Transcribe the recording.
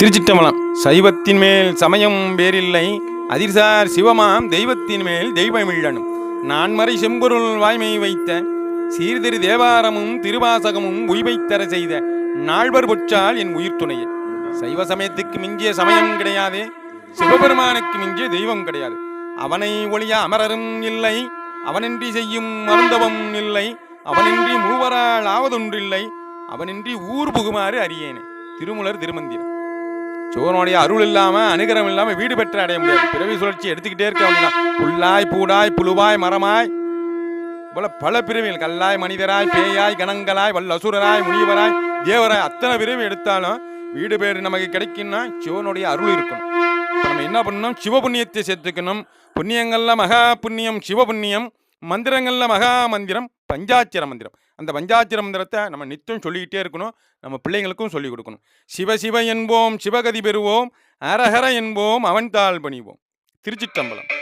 திருச்சிட்டம்பலம் சைவத்தின் மேல் சமயம் வேறில்லை. அதிர்சார் சிவமாம் தெய்வத்தின் மேல் தெய்வமிழனும். நான்மறை செம்பொருள் வாய்மை வைத்த சீர்திரு தேவாரமும் திருவாசகமும் உய்வைத்தர செய்த நால்வர் பொற்றால் என் உயிர் துணையே. சைவ சமயத்துக்கு மிஞ்சிய சமயம் கிடையாது. சிவபெருமானுக்கு மிஞ்சிய தெய்வம் கிடையாது. அவனை ஒழிய அமரரும் இல்லை. அவனின்றி செய்யும் மருந்தவம் இல்லை. அவனின்றி மூவரால் ஆவதொன்றில்லை. அவனின்றி ஊர் புகுமாறு அறியேனே. திருமுலர் திருமந்திரம். சிவனுடைய அருள் இல்லாம அனுகிரம் இல்லாம வீடு பெற்று அடைய முடியாது. பிறவி சுழற்சி எடுத்துக்கிட்டே இருக்க புல்லாய் பூடாய் புழுவாய் மரமாய். போல பல பிறவிகள். கல்லாய் மனிதராய் பேயாய் கணங்களாய் வல்லசுரராய் முனிவராய் தேவராய். அத்தனை பிறவி எடுத்தாலும் வீடு பேர் நமக்கு கிடைக்கும்னா சிவனுடைய அருள் இருக்கணும். நம்ம என்ன பண்ணணும்? சிவ புண்ணியத்தை சேர்த்துக்கணும். புண்ணியங்கள்ல மகா புண்ணியம் சிவ புண்ணியம் மந்திரங்கள்ல மகா மந்திரம் பஞ்சாட்சர மந்திரம். அந்த வஞ்சாச்சிர மந்திரத்தை நம்ம நித்தம் சொல்லிக்கிட்டே இருக்கணும். நம்ம பிள்ளைங்களுக்கும் சொல்லிக் கொடுக்கணும். சிவ சிவ என்போம் சிவகதி பெறுவோம் அரஹர என்போம் அவன் தாள் பணிவோம். திருச்சிட்டம்பலம்